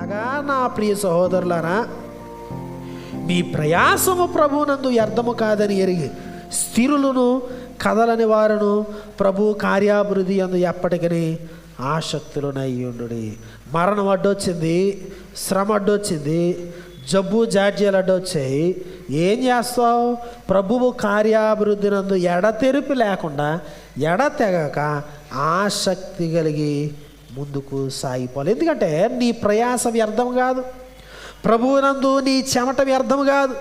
కాగా నా ప్రియ సహోదరులారా మీ ప్రయాసము ప్రభునందు వ్యర్థము కాదని ఎరిగి స్థిరులను కదలని వారును ప్రభు కార్యాభివృద్ధి అందు ఎప్పటికీ ఆసక్తులనై ఉండు మరణం అడ్డొచ్చింది శ్రమ అడ్డొచ్చింది జబ్బు జాడ్యాలు అడ్డొచ్చాయి. ఏం చేస్తావు? ప్రభువు కార్యాభివృద్ధి నందు ఎడతెరిపి లేకుండా ఎడతెగక ఆసక్తి కలిగి ముందుకు సాగిపోవాలి ఎందుకంటే నీ ప్రయాస వ్యర్థం కాదు. ప్రభువునందు నీ చెమట వ్యర్థం కాదు.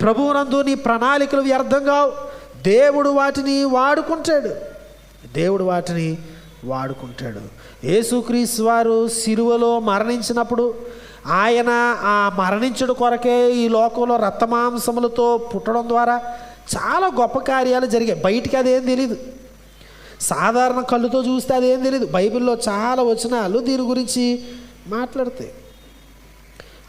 ప్రభువునందు నీ ప్రణాళికలు వ్యర్థం కావు. దేవుడు వాటిని వాడుకుంటాడు. దేవుడు వాటిని వాడుకుంటాడు. యేసుక్రీస్తు వారు సిరువలో మరణించినప్పుడు ఆయన ఆ మరణించడు కొరకే ఈ లోకంలో రక్తమాంసములతో పుట్టడం ద్వారా చాలా గొప్ప కార్యాలు జరిగాయి. బయటికి అదేం తెలీదు. సాధారణ కళ్ళుతో చూస్తే అదేం తెలియదు బైబిల్లో చాలా వచనాలు దీని గురించి మాట్లాడతాయి.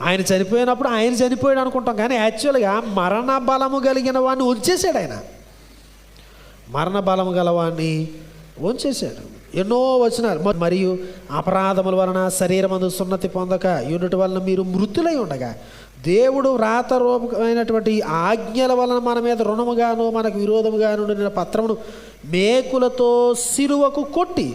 ఆయన చనిపోయినప్పుడు ఆయన చనిపోయాడు అనుకుంటాం కానీ యాక్చువల్గా మరణ బలము కలిగిన వాడిని ఉంచేశాడు ఆయన. మరణ బలము గలవాడిని ఉంచేశాడు. ఎన్నో వచనాలు. మరియు అపరాధముల వలన శరీరమందు సున్నతి పొందక యూనిట్ వలన మీరు మృతులై ఉండగా దేవుడు వ్రాత రూపమైనటువంటి ఆజ్ఞల వలన మన మీద రుణముగాను మనకు విరోధముగాను నిన్న పత్రమును మేకులతో సిలువకు కొట్టి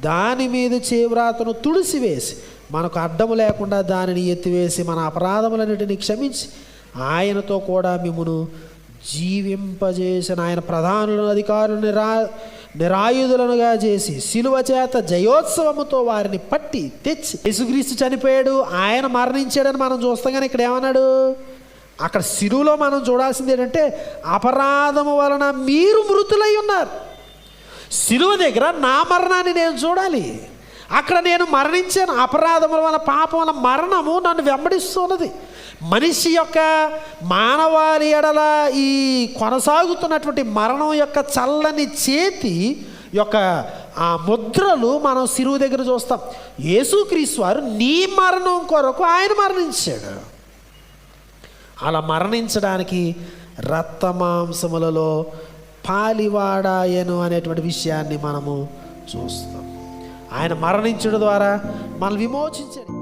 దాని మీద చేవ్రాతను తుడిసివేసి మనకు అడ్డము లేకుండా దానిని ఎత్తివేసి మన అపరాధములన్నిటిని క్షమించి ఆయనతో కూడా మిమ్మును జీవింపజేసిన ఆయన ప్రధానులను అధికారులను నిరా నిరాయుధులనుగా చేసి శిలువ చేత జయోత్సవముతో వారిని పట్టి తెచ్చి యేసుక్రీస్తు చనిపోయాడు. ఆయన మరణించాడని మనం చూస్తాం కానీ ఇక్కడ ఏమన్నాడు? అక్కడ శిలువలో మనం చూడాల్సింది ఏంటంటే అపరాధము వలన మీరు మృతులై ఉన్నారు. శిలువ దగ్గర నా మరణాన్ని నేను చూడాలి. అక్కడ నేను మరణించాను. అపరాధముల వల్ల పాపం వల్ల మరణము నన్ను వెంబడిస్తున్నది. మనిషి యొక్క మానవాళి ఎడల ఈ కొనసాగుతున్నటువంటి మరణం యొక్క చల్లని చేతి యొక్క ఆ ముద్రలు మనం సిరువు దగ్గర చూస్తాం. యేసుక్రీస్తు వారు నీ మరణం కొరకు ఆయన మరణించాడు. అలా మరణించడానికి రక్తమాంసములలో పాలివాడాయను అనేటువంటి విషయాన్ని మనము చూస్తాం. ఆయన మరణించడం ద్వారా మనల్ని విమోచించాడు.